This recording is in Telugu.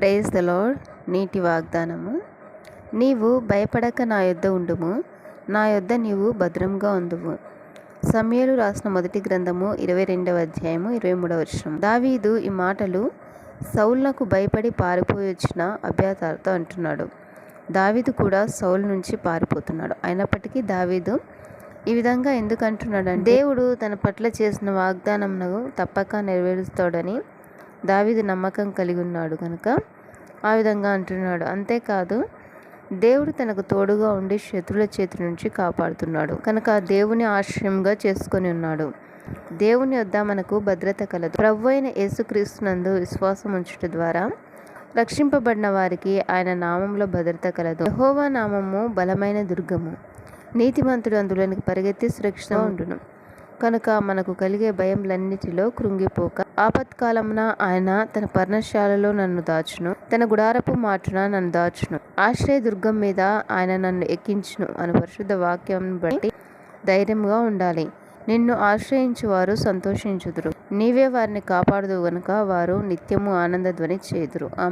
ప్రైజ్ ద లోడ్ నీటి వాగ్దానము. నీవు భయపడక నా యొద్ద ఉండుము. నా యొద్ద నీవు భద్రంగా ఉండుము. సమయలు రాసిన మొదటి గ్రంథము ఇరవై రెండవ అధ్యాయము ఇరవై మూడవ వర్షం దావీదు ఈ మాటలు సౌల్నకు భయపడి పారిపోయి వచ్చిన అభ్యాతాలతో అంటున్నాడు. దావీదు కూడా సౌల్ నుంచి పారిపోతున్నాడు. అయినప్పటికీ దావీదు ఈ విధంగా ఎందుకు అంటున్నాడు దేవుడు తన పట్ల చేసిన వాగ్దానంను తప్పక నెరవేరుస్తాడని దావీదు నమ్మకం కలిగి ఉన్నాడు కనుక ఆ విధంగా అంటున్నాడు. అంతేకాదు దేవుడు తనకు తోడుగా ఉండి శత్రుల చేతి నుంచి కాపాడుతున్నాడు. కనుక దేవుని ఆశ్రయంగా చేసుకొని ఉన్నాడు. దేవుని వద్ద మనకు భద్రత కలదు. ప్రభు అయిన యేసుక్రీస్తునందు విశ్వాసం ఉంచుట ద్వారా రక్షింపబడిన వారికి ఆయన నామంలో భద్రత కలదు. యహోవా నామము బలమైన దుర్గము. నీతిమంతుడు అందులోనికి పరిగెత్తి సురక్షితంగా ఉండును. కనుక మనకు కలిగే భయంలన్నిటిలో కృంగిపోక ఆపత్కాలమున ఆయన తన పర్ణశాలలో నన్ను దాచును తన గుడారపు మాటున నన్ను దాచును. ఆశ్రయ దుర్గం మీద ఆయన నన్ను ఎక్కించును అని పరిశుద్ధ వాక్యం బట్టి ధైర్యంగా ఉండాలి. నిన్ను ఆశ్రయించు వారు సంతోషించుదురు. నీవే వారిని కాపాడుదు గనుక వారు నిత్యము ఆనంద ధ్వని చేదురు.